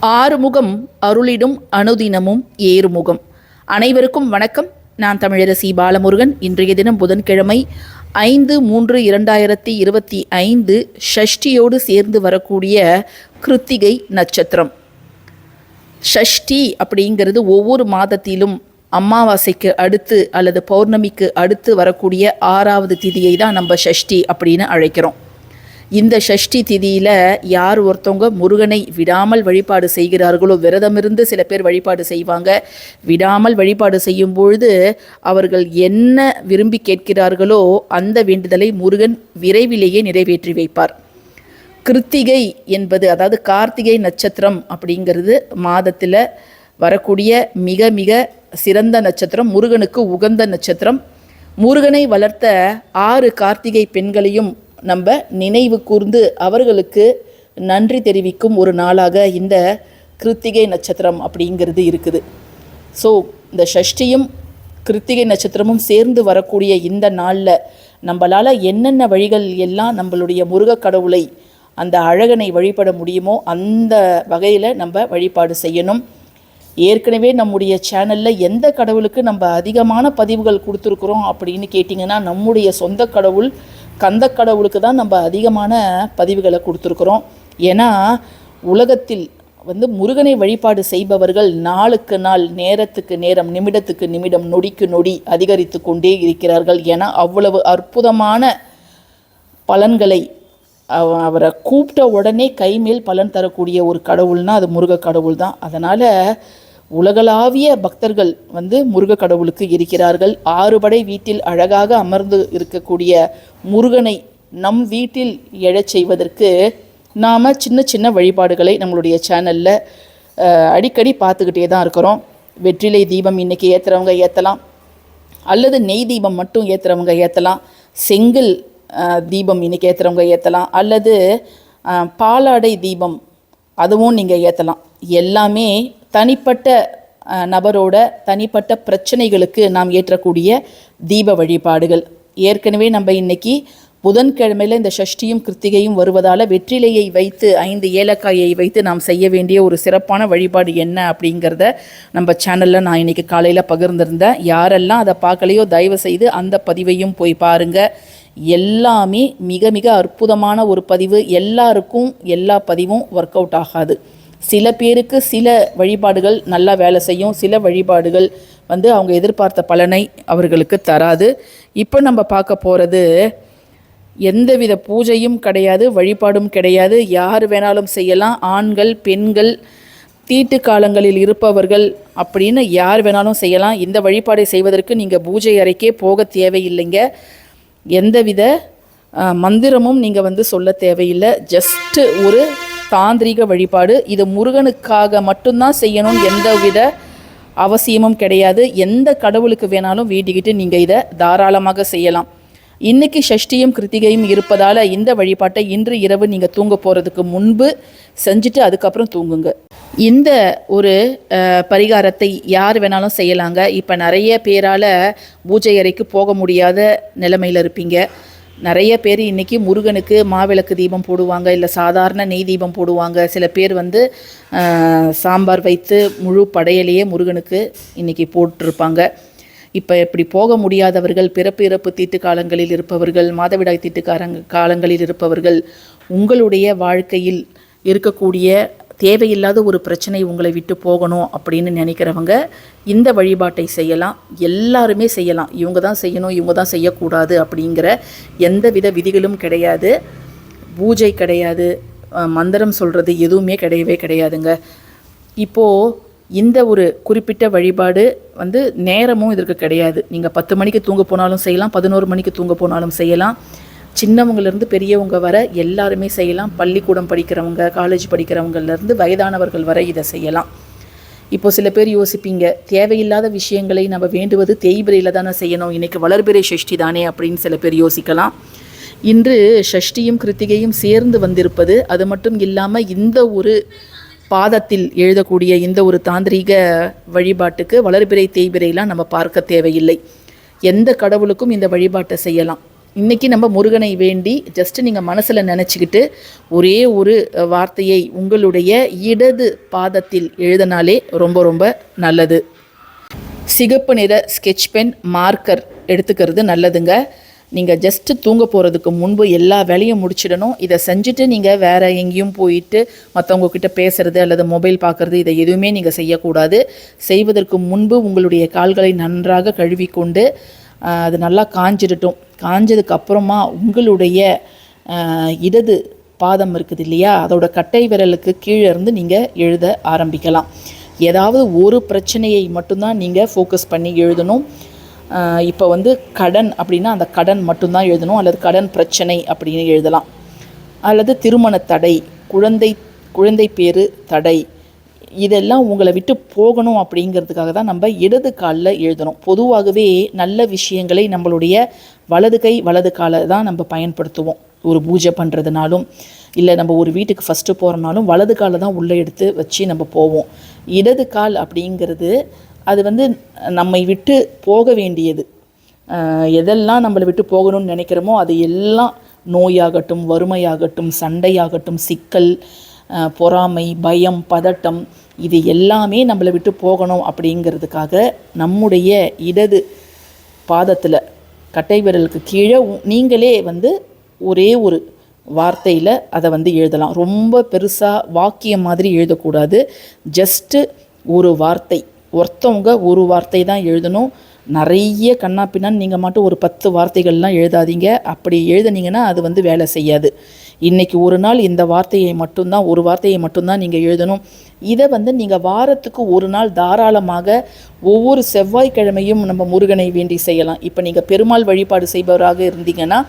ஆறுமுகம் அருளிடும் அனுதினமும் ஏறுமுகம். அனைவருக்கும் வணக்கம். நான் தமிழரசி பாலமுருகன். இன்றைய தினம் புதன்கிழமை ஐந்து மூன்று இரண்டாயிரத்தி இருபத்தி ஐந்து ஷஷ்டியோடு சேர்ந்து வரக்கூடிய கிருத்திகை நட்சத்திரம். ஷஷ்டி அப்படிங்கிறது ஒவ்வொரு மாதத்திலும் அமாவாசைக்கு அடுத்து அல்லது பௌர்ணமிக்கு அடுத்து வரக்கூடிய ஆறாவது திதியை தான் நம்ம ஷஷ்டி அப்படின்னு அழைக்கிறோம். இந்த ஷஷ்டி திதியில் யார் ஒருத்தவங்க முருகனை விடாமல் வழிபாடு செய்கிறார்களோ விரதமிருந்து சில பேர் வழிபாடு செய்வாங்க. விடாமல் வழிபாடு செய்யும் பொழுது அவர்கள் என்ன விரும்பி கேட்கிறார்களோ அந்த வேண்டுதலை முருகன் விரைவிலேயே நிறைவேற்றி வைப்பார். கிருத்திகை என்பது அதாவது கார்த்திகை நட்சத்திரம் அப்படிங்கிறது மாதத்தில் வரக்கூடிய மிக மிக சிறந்த நட்சத்திரம் முருகனுக்கு உகந்த நட்சத்திரம். முருகனை வளர்த்த ஆறு கார்த்திகை பெண்களையும் நம்ம நினைவு கூர்ந்து அவர்களுக்கு நன்றி தெரிவிக்கும் ஒரு நாளாக இந்த கிருத்திகை நட்சத்திரம் அப்படிங்கிறது இருக்குது. ஸோ இந்த ஷஷ்டியும் கிருத்திகை நட்சத்திரமும் சேர்ந்து வரக்கூடிய இந்த நாளில் நம்மளால் என்னென்ன வழிகள் எல்லாம் நம்மளுடைய முருகக் கடவுளை அந்த அழகனை வழிபட முடியுமோ அந்த வகையில் நம்ம வழிபாடு செய்யணும். ஏற்கனவே நம்முடைய சேனலில் எந்த கடவுளுக்கு நம்ம அதிகமான பதிவுகள் கொடுத்துருக்குறோம் அப்படின்னு கேட்டிங்கன்னா நம்முடைய சொந்த கடவுள் கந்த கடவுளுக்கு தான் நம்ம அதிகமான பதிவுகளை கொடுத்துருக்குறோம். ஏன்னா உலகத்தில் வந்து முருகனை வழிபாடு செய்பவர்கள் நாளுக்கு நாள் நேரத்துக்கு நேரம் நிமிடத்துக்கு நிமிடம் நொடிக்கு நொடி அதிகரித்து கொண்டே இருக்கிறார்கள். ஏன்னா அவ்வளவு அற்புதமான பலன்களை அவரை கூப்பிட்ட உடனே கைமேல் பலன் தரக்கூடிய ஒரு கடவுள்னா அது முருக கடவுள் தான் அதனால் உலகளாவிய பக்தர்கள் வந்து முருக கடவுளுக்கு இருக்கிறார்கள். ஆறுபடை வீட்டில் அழகாக அமர்ந்து இருக்கக்கூடிய முருகனை நம் வீட்டில் எழச் செய்வதற்கு நாம் சின்ன சின்ன வழிபாடுகளை நம்மளுடைய சேனலில் அடிக்கடி பார்த்துக்கிட்டே தான் இருக்கிறோம். வெற்றிலை தீபம் இன்றைக்கி ஏற்றுறவங்க ஏற்றலாம் அல்லது நெய் தீபம் மட்டும் ஏற்றுறவங்க ஏற்றலாம் செங்கல் தீபம் இன்னைக்கு ஏற்றுறவங்க ஏற்றலாம் அல்லது பாலாடை தீபம் அதுவும் நீங்கள் ஏற்றலாம் எல்லாமே தனிப்பட்ட நபரோட தனிப்பட்ட பிரச்சனைகளுக்கு நாம் ஏற்றக்கூடிய தீப வழிபாடுகள். ஏற்கனவே நம்ம இன்னைக்கு புதன்கிழமையில் இந்த ஷஷ்டியும் கிருத்திகையும் வருவதால் வெற்றிலையை வைத்து ஐந்து ஏலக்காயை வைத்து நாம் செய்ய வேண்டிய ஒரு சிறப்பான வழிபாடு என்ன அப்படிங்கிறத நம்ம சேனலில் நான் இன்றைக்கி காலையில் பகிர்ந்திருந்தேன். யாரெல்லாம் அதை பார்க்கலையோ தயவு செய்து அந்த பதிவையும் போய் பாருங்கள் எல்லாமே மிக மிக அற்புதமான ஒரு பதிவு. எல்லாருக்கும் எல்லா பதிவும் ஒர்க் அவுட் ஆகாது. சில பேருக்கு சில வழிபாடுகள் நல்லா வேலை செய்யும். சில வழிபாடுகள் வந்து அவங்க எதிர்பார்த்த பலனை அவர்களுக்கு தராது. இப்போ நம்ம பார்க்க போகிறது எந்தவித பூஜையும் கிடையாது வழிபாடும் கிடையாது. யார் வேணாலும் செய்யலாம். ஆண்கள் பெண்கள் தீட்டு காலங்களில் இருப்பவர்கள் அப்படின்னு யார் வேணாலும் செய்யலாம். இந்த வழிபாடை செய்வதற்கு நீங்கள் பூஜை அறைக்கே போக தேவையில்லைங்க. எந்தவித மந்திரமும் நீங்கள் வந்து சொல்ல தேவையில்லை. ஜஸ்ட்டு ஒரு தாந்திரீக வழிபாடு. இது முருகனுக்காக மட்டும்தான் செய்யணும் எந்தவித அவசியமும் கிடையாது. எந்த கடவுளுக்கு வேணாலும் வேண்டிக்கிட்டு நீங்கள் இதை தாராளமாக செய்யலாம். இன்னைக்கு ஷஷ்டியும் கிருத்திகையும் இருப்பதால் இந்த வழிபாட்டை இன்று இரவு நீங்கள் தூங்க போகிறதுக்கு முன்பு செஞ்சுட்டு அதுக்கப்புறம் தூங்குங்க. இந்த ஒரு பரிகாரத்தை யார் வேணாலும் செய்யலாங்க. இப்போ நிறைய பேரால் பூஜை அறைக்கு போக முடியாத நிலைமையில் இருப்பீங்க. நிறைய பேர் இன்றைக்கி முருகனுக்கு மாவிளக்கு தீபம் போடுவாங்க இல்லை சாதாரண நெய் தீபம் போடுவாங்க. சில பேர் வந்து சாம்பார் வைத்து முழு படையலையே முருகனுக்கு இன்றைக்கி போட்டிருப்பாங்க. இப்போ இப்படி போக முடியாதவர்கள் பிறப்பு இறப்பு தீட்டு காலங்களில் இருப்பவர்கள் மாதவிடாய் தீட்டு காலங்களில் இருப்பவர்கள் உங்களுடைய வாழ்க்கையில் இருக்கக்கூடிய தேவையில்லாத ஒரு பிரச்சனை உங்களை விட்டு போகணும் அப்படின்னு நினைக்கிறவங்க இந்த வழிபாட்டை செய்யலாம். எல்லாருமே செய்யலாம். இவங்க தான் செய்யணும் இவங்க தான் செய்யக்கூடாது அப்படிங்கிற எந்தவித விதிகளும் கிடையாது. பூஜை கிடையாது. மந்திரம் சொல்கிறது எதுவுமே கிடையவே கிடையாதுங்க. இப்போது இந்த ஒரு குறிப்பிட்ட வழிபாடு வந்து நேரமும் இதற்கு கிடையாது. நீங்கள் பத்து மணிக்கு தூங்க போனாலும் செய்யலாம் பதினோரு மணிக்கு தூங்க போனாலும் செய்யலாம். சின்னவங்கலேருந்து பெரியவங்க வர எல்லாருமே செய்யலாம். பள்ளிக்கூடம் படிக்கிறவங்க காலேஜ் படிக்கிறவங்கலேருந்து வயதானவர்கள் வரை இதை செய்யலாம். இப்போ சில பேர் யோசிப்பீங்க தேவையில்லாத விஷயங்களை நம்ம வேண்டுவது தேய்பிரையில் தானே செய்யணும். இன்றைக்கி வளர்பிறை சஷ்டி தானே அப்படின்னு சில பேர் யோசிக்கலாம். இன்று ஷஷ்டியும் கிருத்திகையும் சேர்ந்து வந்திருப்பது அது மட்டும் இல்லாமல் இந்த ஒரு பாதத்தில் எழுதக்கூடிய இந்த ஒரு தாந்திரீக வழிபாட்டுக்கு வளர்பிறை தேய்பிரைலாம் நம்ம பார்க்க தேவையில்லை. எந்த கடவுளுக்கும் இந்த வழிபாட்டை செய்யலாம். இன்றைக்கி நம்ம முருகனை வேண்டி ஜஸ்ட்டு நீங்கள் மனசில் நினச்சிக்கிட்டு ஒரே ஒரு வார்த்தையை உங்களுடைய இடது பாதத்தில் எழுதினாலே ரொம்ப ரொம்ப நல்லது. சிகப்பு நிற ஸ்கெட்ச் பென் மார்க்கர் எடுத்துக்கிறது நல்லதுங்க. நீங்கள் ஜஸ்ட்டு தூங்க போகிறதுக்கு முன்பு எல்லா வேலையும் முடிச்சிடணும். இதை செஞ்சுட்டு நீங்கள் வேறு எங்கேயும் போயிட்டு மற்றவங்க கிட்டே பேசுகிறது அல்லது மொபைல் பார்க்குறது இதை எதுவுமே நீங்கள் செய்யக்கூடாது. செய்வதற்கு முன்பு உங்களுடைய கால்களை நன்றாக கழுவிக்கொண்டு அது நல்லா காஞ்சிடட்டும். காஞ்சதுக்கு அப்புறமா உங்களுடைய இடது பாதம் இருக்குது இல்லையா? அதோட கட்டை விரலுக்கு கீழே இருந்து நீங்கள் எழுத ஆரம்பிக்கலாம். ஏதாவது ஒரு பிரச்சனையை மட்டும்தான் நீங்கள் ஃபோக்கஸ் பண்ணி எழுதணும். இப்போ வந்து கடன் அப்படின்னா அந்த கடன் மட்டும்தான் எழுதணும். அல்லது கடன் பிரச்சனை அப்படின்னு எழுதலாம். அல்லது திருமண தடை குழந்தை குழந்தை பேரு தடை இதெல்லாம் உங்களை விட்டு போகணும் அப்படிங்கிறதுக்காக தான் நம்ம இடது காலில் எழுதணும். பொதுவாகவே நல்ல விஷயங்களை நம்மளுடைய வலது கை வலது காலை தான் நம்ம பயன்படுத்துவோம். ஒரு பூஜை பண்ணுறதுனாலும் இல்லை நம்ம ஒரு வீட்டுக்கு ஃபஸ்ட்டு போகிறனாலும் வலது காலை தான் உள்ளே எடுத்து வச்சு நம்ம போவோம். இடது கால் அப்படிங்கிறது அது வந்து நம்மை விட்டு போக வேண்டியது. எதெல்லாம் நம்மளை விட்டு போகணும்னு நினைக்கிறோமோ அது எல்லாம் நோயாகட்டும் வறுமையாகட்டும் சண்டையாகட்டும் சிக்கல் பொறாமை பயம் பதட்டம் இது எல்லாமே நம்மளை விட்டு போகணும் அப்படிங்கிறதுக்காக நம்முடைய இடது பாதத்தில் கட்டை விரலுக்கு கீழே நீங்களே வந்து ஒரே ஒரு வார்த்தையில் அதை வந்து எழுதலாம். ரொம்ப பெருசாக வாக்கியம் மாதிரி எழுதக்கூடாது. ஜஸ்ட்டு ஒரு வார்த்தை ஒருத்தவங்க ஒரு வார்த்தை தான் எழுதணும். நிறைய கண்ணா பின்னான்னு நீங்கள் மட்டும் ஒரு பத்து வார்த்தைகள்லாம் எழுதாதீங்க. அப்படி எழுதுனீங்கன்னா அது வந்து வேலை செய்யாது. இன்றைக்கி ஒரு நாள் இந்த வார்த்தையை மட்டும்தான் ஒரு வார்த்தையை மட்டும்தான் நீங்கள் எழுதணும். இதை வந்து நீங்கள் வாரத்துக்கு ஒரு நாள் தாராளமாக ஒவ்வொரு செவ்வாய்க்கிழமையும் நம்ம முருகனை வேண்டி செய்யலாம். இப்போ நீங்கள் பெருமாள் வழிபாடு செய்பவராக இருந்தீங்கன்னா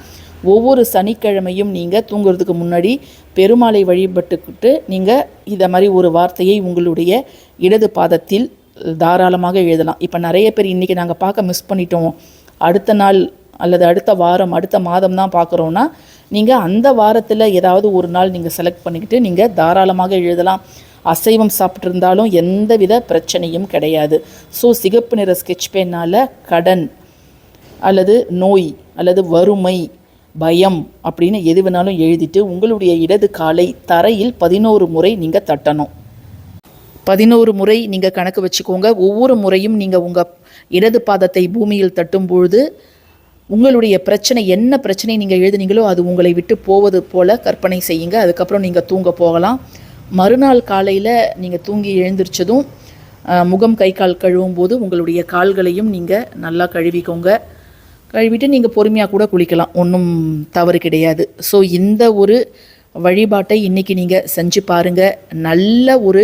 ஒவ்வொரு சனிக்கிழமையும் நீங்கள் தூங்குறதுக்கு முன்னாடி பெருமாளை வழிபட்டுக்கிட்டு நீங்கள் இதை மாதிரி ஒரு வார்த்தையை உங்களுடைய இடது பாதத்தில் தாராளமாக எழுதலாம். இப்போ நிறைய பேர் இன்றைக்கி நாங்கள் பார்க்க மிஸ் பண்ணிட்டோம். அடுத்த நாள் அல்லது அடுத்த வாரம் அடுத்த மாதம் தான் பார்க்குறோன்னா நீங்கள் அந்த வாரத்தில் ஏதாவது ஒரு நாள் நீங்கள் செலக்ட் பண்ணிக்கிட்டு நீங்கள் தாராளமாக எழுதலாம். அசைவம் சாப்பிட்ருந்தாலும் எந்தவித பிரச்சனையும் கிடையாது. ஸோ சிகப்பு நிற ஸ்கெட்ச் பென்னால் கடன் அல்லது நோய் அல்லது வறுமை பயம் அப்படின்னு எது வேணாலும் எழுதிட்டு உங்களுடைய இடது காலை தரையில் பதினோரு முறை நீங்கள் தட்டணும். பதினோரு முறை நீங்கள் கணக்கு வச்சுக்கோங்க. ஒவ்வொரு முறையும் நீங்கள் உங்கள் இடது பாதத்தை பூமியில் தட்டும் பொழுது உங்களுடைய பிரச்சனை என்ன பிரச்சனை நீங்கள் எழுதுனீங்களோ அது உங்களை விட்டு போவது போல கற்பனை செய்யுங்க. அதுக்கப்புறம் நீங்கள் தூங்க போகலாம். மறுநாள் காலையில் நீங்கள் தூங்கி எழுந்திரிச்சதும் முகம் கை கால் கழுவும் போது உங்களுடைய கால்களையும் நீங்கள் நல்லா கழுவிக்கோங்க. கழுவிட்டு நீங்கள் பொறுமையாக கூட குளிக்கலாம். ஒன்றும் தவறு கிடையாது. ஸோ இந்த ஒரு வழிபாட்டை இன்றைக்கி நீங்கள் செஞ்சு பாருங்கள் நல்ல ஒரு